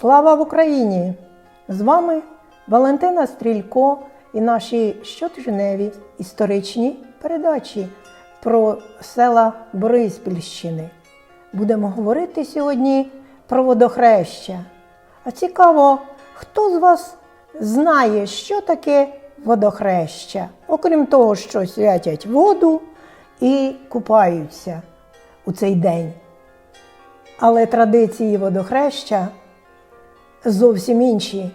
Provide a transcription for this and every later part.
Слава в Україні! З вами Валентина Стрілько і наші щотижневі історичні передачі про села Бориспільщини. Будемо говорити сьогодні про водохреща. А цікаво, хто з вас знає, що таке водохреща, окрім того, що святять воду і купаються у цей день. Але традиції водохреща зовсім інші.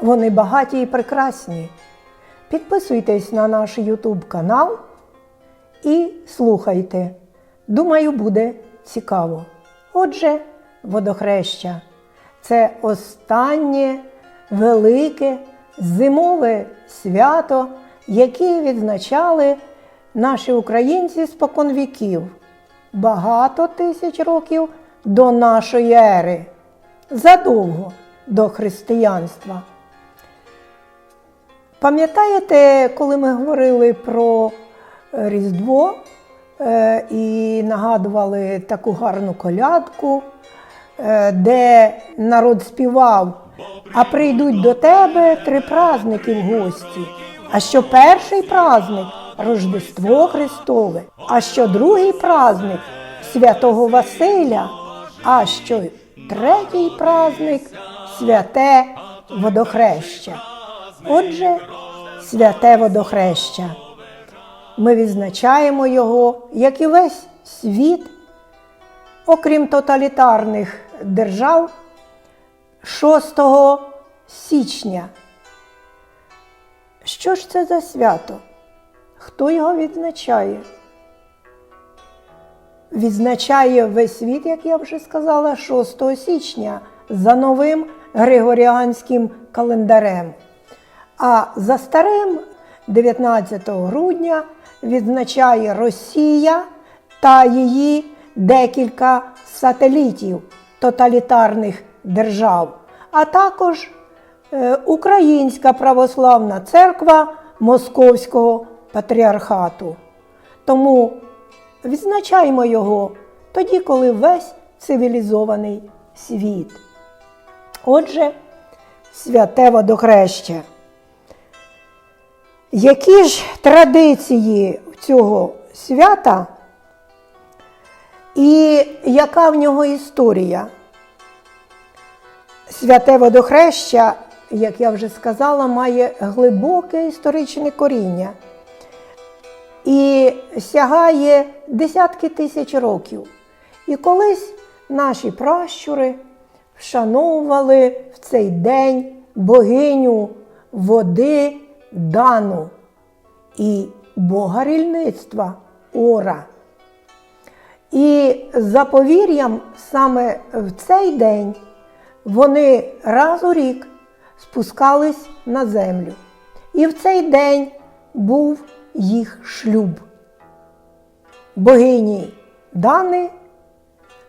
Вони багаті і прекрасні. Підписуйтесь на наш YouTube канал і слухайте. Думаю, буде цікаво. Отже, водохреща це останнє велике зимове свято, яке відзначали наші українці споконвіків багато тисяч років до нашої ери, задовго до християнства. Пам'ятаєте, коли ми говорили про е, Різдво е, і нагадували таку гарну колядку, е, де народ співав, а прийдуть до тебе три праздники в гості. А що перший праздник Рождество Христове, а що другий праздник Святого Василя, а що третій праздник святе водохреща. Отже, святе водохреща. Ми відзначаємо його, як і весь світ, окрім тоталітарних держав, 6 січня. Що ж це за свято? Хто його відзначає? Відзначає весь світ, як я вже сказала, 6 січня за новим Григоріанським календарем. А за старим 19 грудня відзначає Росія та її декілька сателітів тоталітарних держав, а також е, Українська православна церква Московського патріархату. Тому відзначаємо його тоді, коли весь цивілізований світ. Отже, святе водохреще. Які ж традиції цього свята і яка в нього історія? Святе водохреща, як я вже сказала, має глибоке історичне коріння і сягає десятки тисяч років. І колись наші пращури вшановували в цей день богиню води Дану і бога рільництва Ора. І за повір'ям саме в цей день вони раз у рік спускались на землю. І в цей день був їх шлюб. Богині Дани,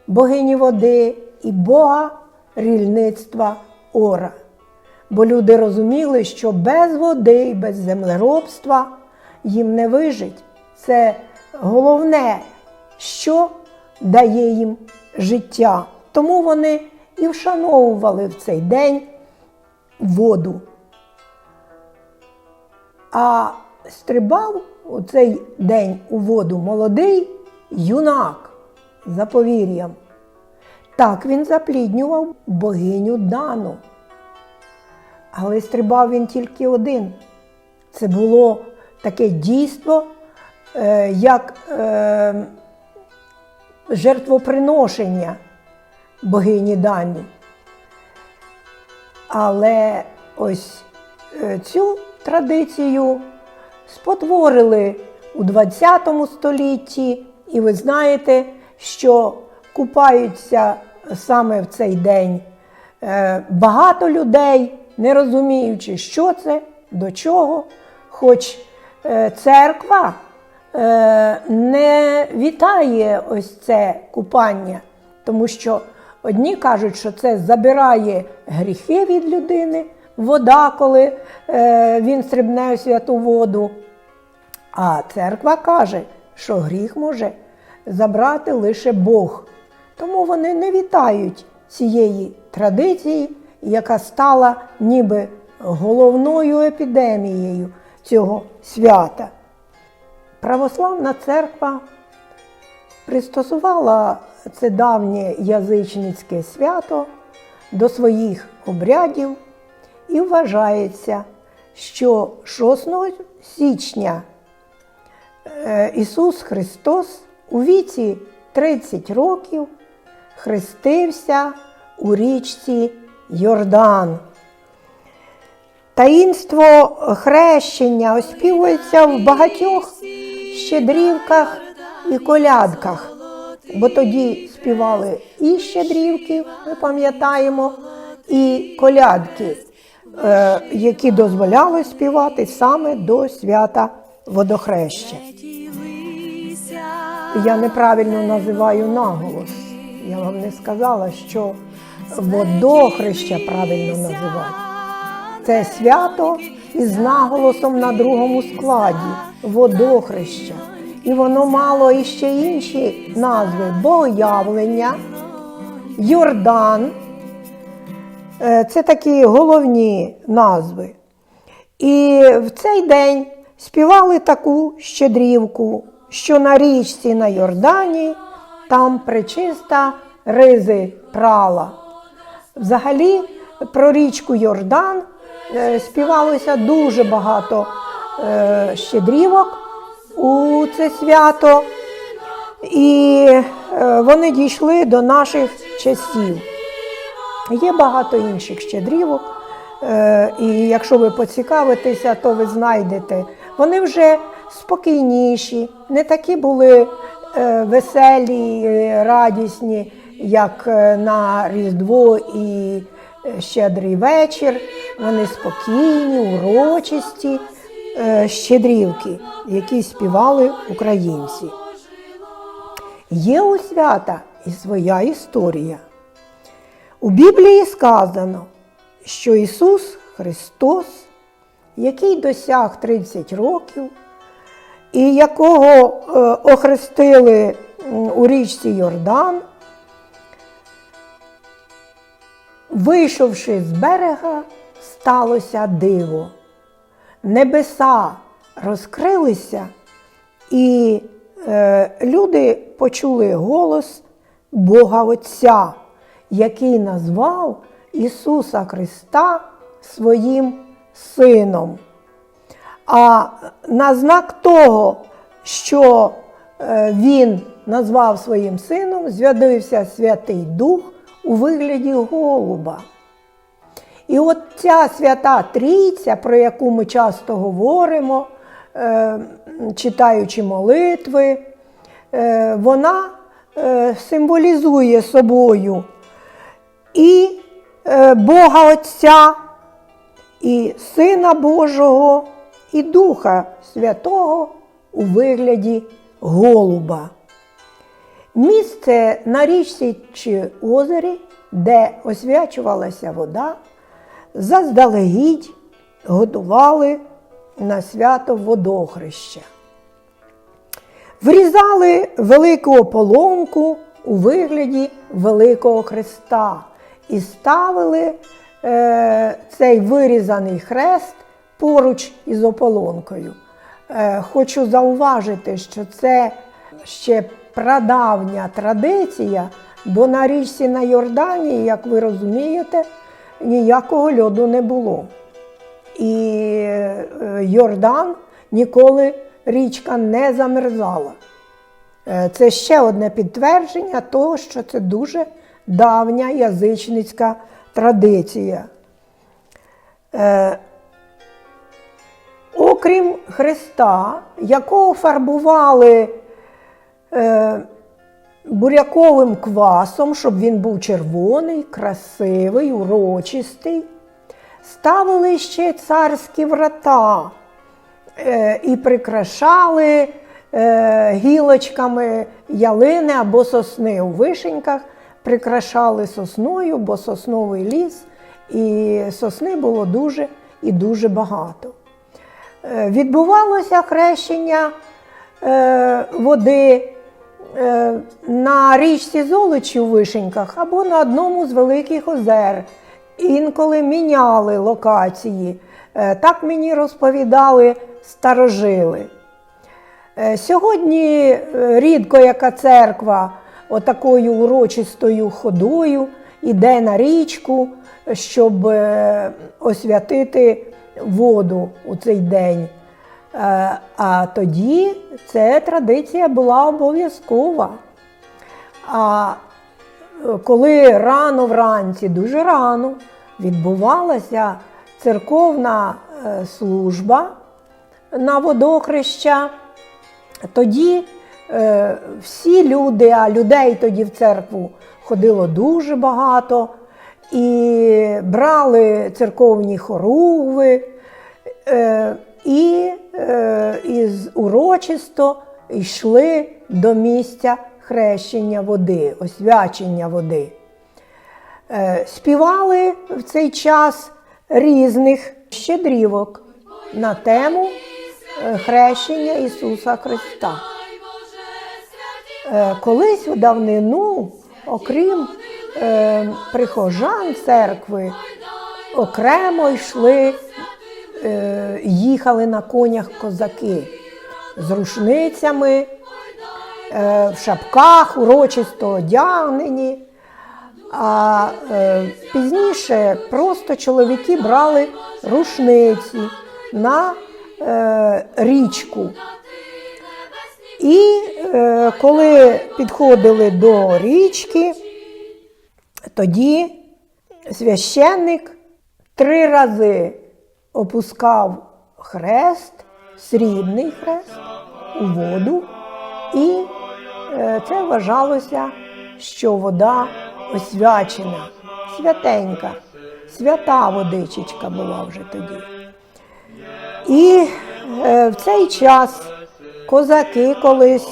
богині води і Бога рільництва Ора. Бо люди розуміли, що без води і без землеробства їм не вижить. Це головне, що дає їм життя. Тому вони і вшановували в цей день воду. А стрибав у цей день у воду молодий юнак за повір'ям. Так він запліднював богиню Дану. Але стрибав він тільки один. Це було таке дійство, е, як е, жертвоприношення богині Дані. Але ось е, цю традицію спотворили у ХХ столітті, і ви знаєте, що купаються саме в цей день е, багато людей, не розуміючи, що це, до чого, хоч е, церква е, не вітає ось це купання, тому що одні кажуть, що це забирає гріхи від людини, вода, коли він стрибне у святу воду. А церква каже, що гріх може забрати лише Бог. Тому вони не вітають цієї традиції яка стала ніби головною епідемією цього свята. Православна церква пристосувала це давнє язичницьке свято до своїх обрядів і вважається, що 6 січня е, Ісус Христос у віці 30 років хрестився у річці Йордан. Таїнство хрещення оспівується в багатьох щедрівках і колядках, бо тоді співали і щедрівки, ми пам'ятаємо, і колядки, е, які дозволяли співати саме до свята водохреща. Я неправильно називаю наголос. Я вам не сказала, що водохреща правильно називати. Це свято із наголосом на другому складі водохреща. І воно мало іще інші назви: Богоявлення, Йордан. Е, Це такі головні назви. І в цей день співали таку щедрівку, що на річці на Йордані там пречиста ризи прала. Взагалі про річку Йордан е, співалося дуже багато е, щедрівок у це свято, і е, вони дійшли до наших часів. Є багато інших щедрівок, і якщо ви поцікавитеся, то ви знайдете. Вони вже спокійніші, не такі були веселі, е, радісні, як е, на Різдво і е, Щедрий вечір. Вони спокійні, урочисті е, щедрівки, які співали українці. Є у свята і своя історія. У Біблії сказано, що Ісус Христос, який досяг 30 років, і якого е, охрестили у річці Йордан, вийшовши з берега, сталося диво. Небеса розкрилися, і е, люди почули голос Бога Отця, який назвав Ісуса Христа своїм Сином. А на знак того, що е, Він назвав своїм сином, з'явився Святий Дух у вигляді голуба. І от ця свята трійця, про яку ми часто говоримо, е, читаючи молитви, е, вона символізує собою і Бога Отця, і Сина Божого, і Духа Святого у вигляді голуба. Місце на річці чи озері, де освячувалася вода, заздалегідь готували на свято водохреща. Врізали велику ополонку у вигляді Великого Христа і ставили е, цей вирізаний хрест поруч із ополонкою. Е, хочу зауважити, що це ще прадавня традиція, бо на річці на Йордані, як ви розумієте, ніякого льоду не було. І е, Йордан ніколи річка не замерзала. Е, Це ще одне підтвердження того, що це дуже давня язичницька традиція. Окрім Христа, якого фарбували е, буряковим квасом, щоб він був червоний, красивий, урочистий, ставили ще царські врата е, і прикрашали е, гілочками ялини або сосни у вишеньках, прикрашали сосною, бо сосновий ліс, і сосни було дуже і дуже багато. Е, Відбувалося хрещення е, води е, на річці Золочі у Вишеньках або на одному з великих озер інколи міняли локації. Так мені розповідали старожили. Сьогодні рідко яка церква отакою урочистою ходою іде на річку, щоб освятити воду у цей день. Е, А тоді ця традиція була обов'язкова. А е, коли рано вранці, дуже рано, відбувалася церковна е, служба на водохреща, тоді всі люди, а людей тоді в церкву ходило дуже багато, і брали церковні хоругви, е, і, е, із урочисто йшли до місця хрещення води, освячення води. Е, Співали в цей час різних щедрівок на тему хрещення Ісуса Христа. Колись у давнину, окрім е, прихожан церкви, окремо йшли, е, їхали на конях козаки з рушницями, е, в шапках, урочисто одягнені. А е, пізніше просто чоловіки брали рушниці на е, річку. І е, коли підходили до річки, тоді священник три рази опускав хрест, срібний хрест у воду, і е, це вважалося, що вода освячена, святенька, свята водичечка була вже тоді. І е, в цей час козаки колись,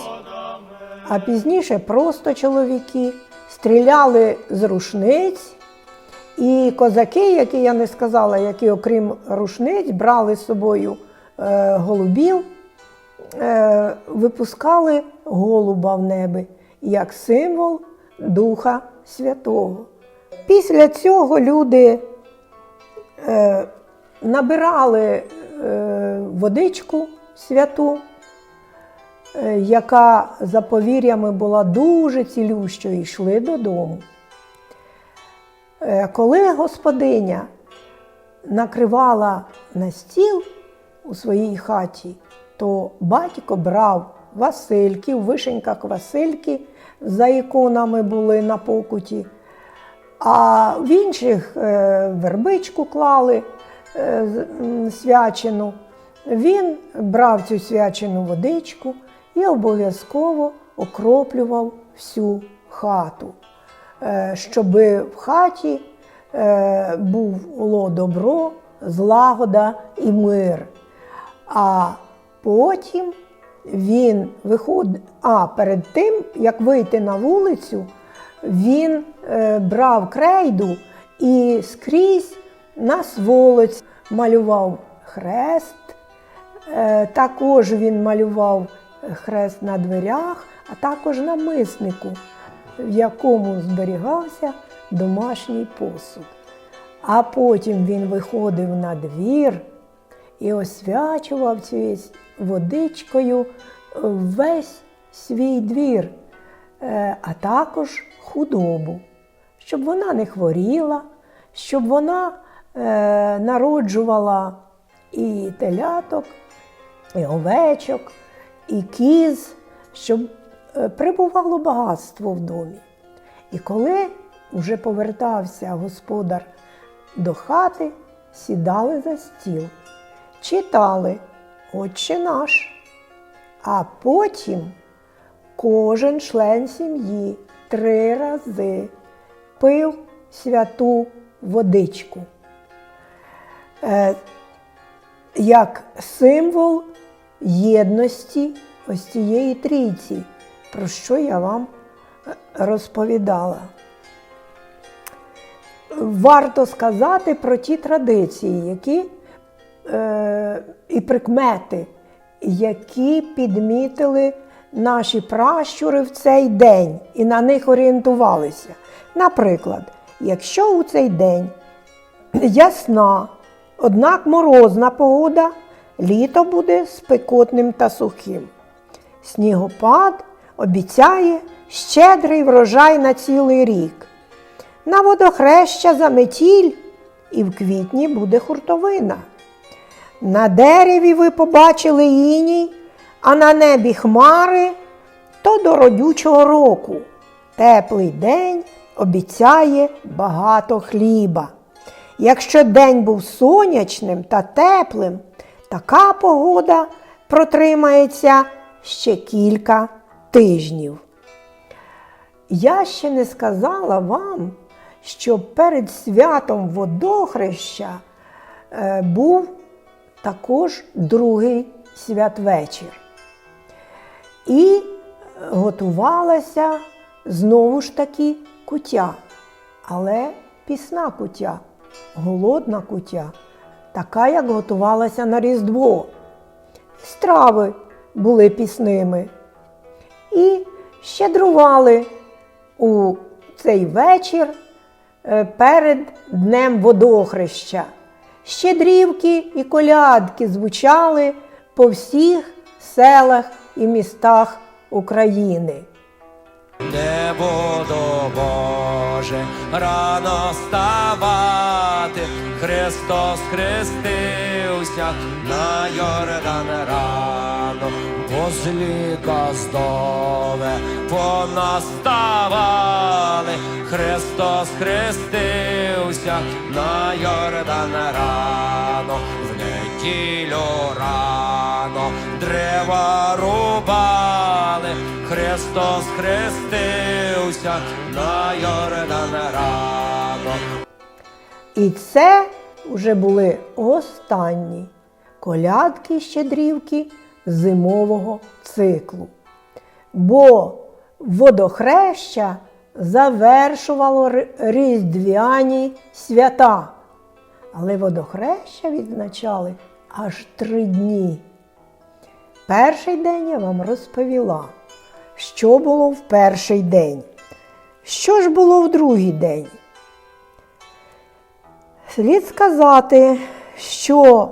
а пізніше просто чоловіки, стріляли з рушниць. І козаки, які я не сказала, які окрім рушниць, брали з собою е, голубів, е, випускали голуба в небі як символ Духа Святого. Після цього люди е, набирали е, водичку святу, яка за повір'ями була дуже цілющою, йшли додому. Е, Коли господиня накривала на стіл у своїй хаті, то батько брав Васильки, в вишеньках Васильки за іконами були на покуті, а в інших е, вербичку клали е, свячену. Він брав цю свячену водичку і обов'язково окроплював всю хату, е, щоб в хаті е, було добро, злагода і мир. А потім він виходить, а перед тим, як вийти на вулицю, він е, брав крейду і скрізь на сволоць малював хрест. Також він малював хрест на дверях, а також на миснику, в якому зберігався домашній посуд. А потім він виходив на двір і освячував цією водичкою весь свій двір, е, а також худобу, щоб вона не хворіла, щоб вона е, народжувала і теляток, і овечок, і кіз, щоб е, прибувало багатство в домі. І коли вже повертався господар до хати, сідали за стіл, читали Отче наш, а потім кожен член сім'ї три рази пив святу водичку. Е, як символ єдності ось цієї трійці, про що я вам е, розповідала. Варто сказати про ті традиції, які е, і прикмети, які підмітили наші пращури в цей день і на них орієнтувалися. Наприклад, якщо у цей день ясна, однак морозна погода, літо буде спекотним та сухим. Снігопад обіцяє щедрий врожай на цілий рік. На водохреща заметіль і в квітні буде хуртовина. На дереві ви побачили іній, а на небі хмари то до родючого року. Теплий день обіцяє багато хліба. Якщо день був сонячним та теплим, така погода протримається ще кілька тижнів. Я ще не сказала вам, що перед святом водохреща е, був також другий святвечір. І готувалася знову ж таки кутя, але пісна кутя, голодна кутя, така, як готувалася на Різдво. Страви були пісними. І щедрували у цей вечір е, перед Днем водохреща. Щедрівки і колядки звучали по всіх селах і містах України. Не буду, Боже, рано вставати, Христос хрестився на Йордан рано, возлі Газдове понаставали, Христос хрестився на Йордан рано, в неділю рано дерева рубали, Христос хрестився на Йордан рано. І це вже були останні колядки щедрівки зимового циклу. Бо водохреща завершувало різдвяні свята. Але водохреща відзначали аж три дні. Перший день я вам розповіла, що було в перший день. Що ж було в другий день? Слід сказати, що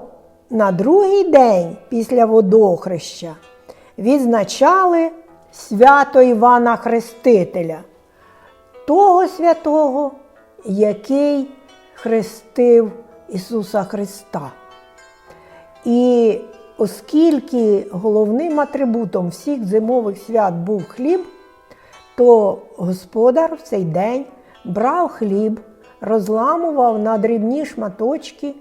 на другий день після водохреща відзначали свято Івана Хрестителя, того святого, який хрестив Ісуса Христа. І оскільки головним атрибутом всіх зимових свят був хліб, то господар в цей день брав хліб, розламував на дрібні шматочки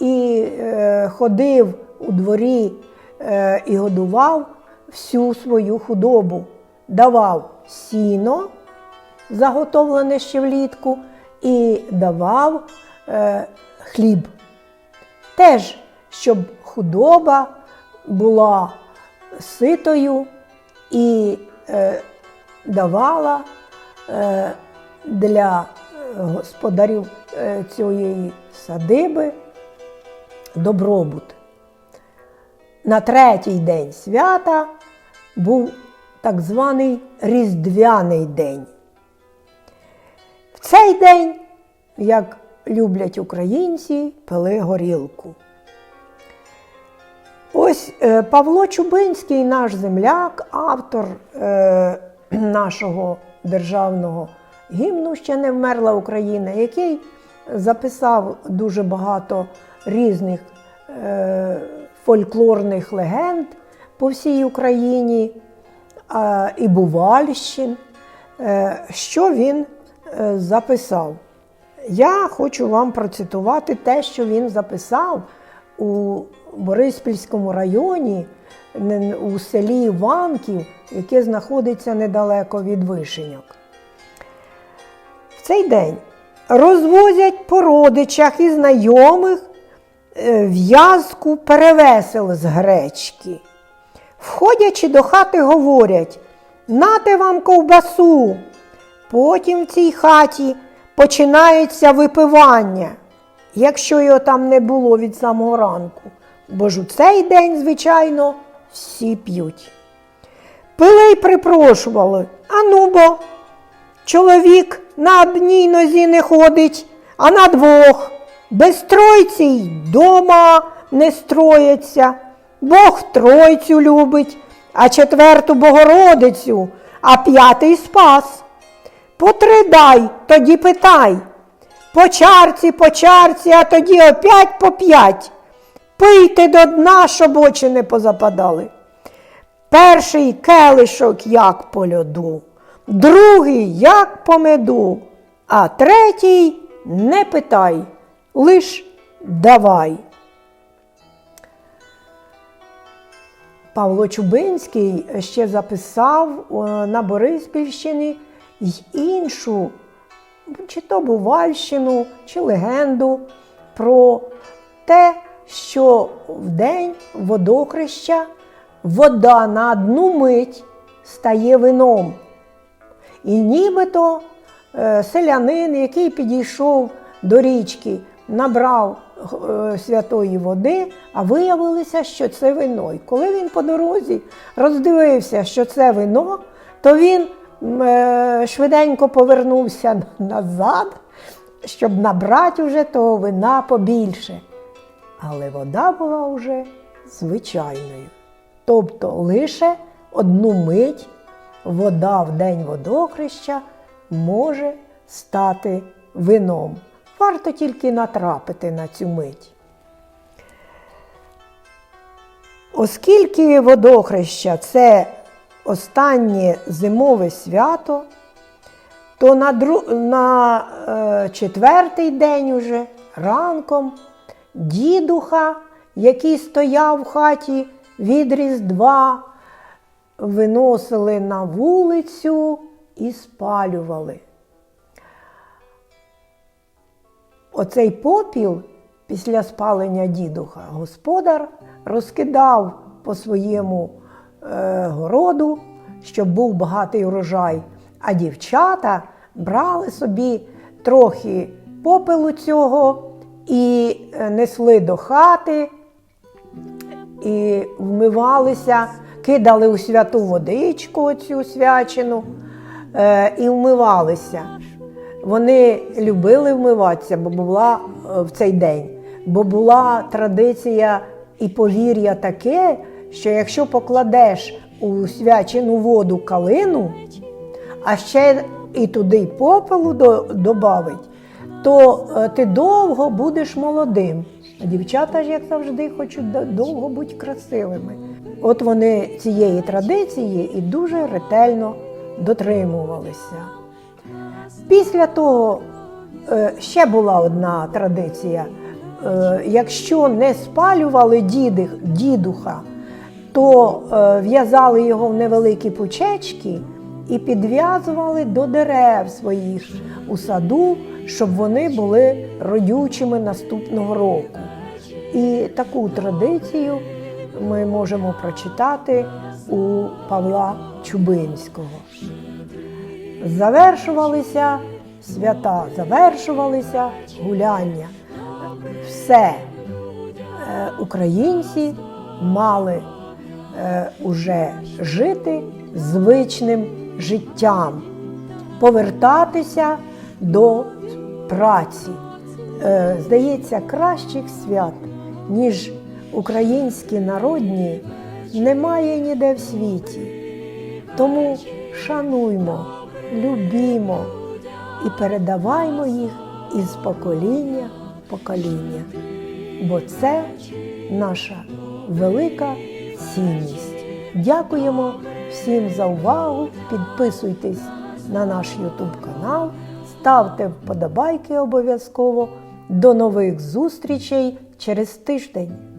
і е, ходив у дворі е, і годував всю свою худобу, давав сіно, заготовлене ще влітку, і давав е, хліб. Теж, щоб худоба була ситою і е, давала е, для господарів е, цієї садиби добробут. На третій день свята був так званий Різдвяний день. В цей день, як люблять українці, пили горілку. Ось е, Павло Чубинський, наш земляк, автор е, нашого державного гімну Ще не вмерла Україна, який записав дуже багато різних е, фольклорних легенд по всій Україні е, і Бувальщин. Е, що він е, записав? Я хочу вам процитувати те, що він записав у Бориспільському районі у селі Іванків, яке знаходиться недалеко від Вишеньок. Цей день розвозять по родичах і знайомих е, в'язку перевесел з гречки. Входячи до хати, говорять: нате вам ковбасу. Потім в цій хаті починається випивання, якщо його там не було від самого ранку. Бо ж у цей день, звичайно, всі п'ють. Пили й припрошували, а ну бо, чоловік на одній нозі не ходить, а на двох. Без тройці й дома не строяться. Бог тройцю любить, а четверту Богородицю, а п'ятий спас. По три дай, тоді питай. По чарці, по чарці, а тоді опять по п'ять. Пийте до дна, щоб очі не позападали. Перший келишок як по льоду, другий як по меду, а третій не питай, лиш давай. Павло Чубинський ще записав е, на Бориспільщині й іншу, чи то Бувальщину, чи легенду про те, що в день водохреща вода на одну мить стає вином. І нібито е, селянин, який підійшов до річки, набрав е, святої води, а виявилося, що це вино. І коли він по дорозі роздивився, що це вино, то він е, швиденько повернувся назад, щоб набрати вже того вина побільше. Але вода була вже звичайною. Тобто лише одну мить вода в день водохреща може стати вином. Варто тільки натрапити на цю мить. Оскільки водохреща це останнє зимове свято, то на, дру... на е, четвертий день уже ранком дідуха, який стояв в хаті від Різдва, виносили на вулицю і спалювали. Оцей попіл після спалення дідуха господар розкидав по своєму е, городу, щоб був багатий урожай, а дівчата брали собі трохи попелу цього і е, несли до хати, і вмивалися, кидали у святу водичку цю свячену е, і вмивалися. Вони любили вмиватися, бо була е, в цей день, бо була традиція і повір'я таке, що якщо покладеш у свячену воду калину, а ще і туди попелу до- добавить, то е, ти довго будеш молодим. Дівчата ж, як завжди, хочуть довго бути красивими. От вони цієї традиції і дуже ретельно дотримувалися. Після того е, ще була одна традиція. Е, Якщо не спалювали дідих, дідуха, то е, в'язали його в невеликі пучечки і підв'язували до дерев своїх у саду, щоб вони були родючими наступного року. І таку традицію ми можемо прочитати у Павла Чубинського завершувалися свята, завершувалися гуляння. Все е, українці мали е, уже жити звичним життям, повертатися до праці. Е, здається, кращих свят, ніж українські народні, немає ніде в світі. Тому шануймо, любімо і передаваймо їх із покоління в покоління, бо це наша велика цінність. Дякуємо всім за увагу. Підписуйтесь на наш YouTube канал, ставте вподобайки обов'язково. До нових зустрічей через тиждень.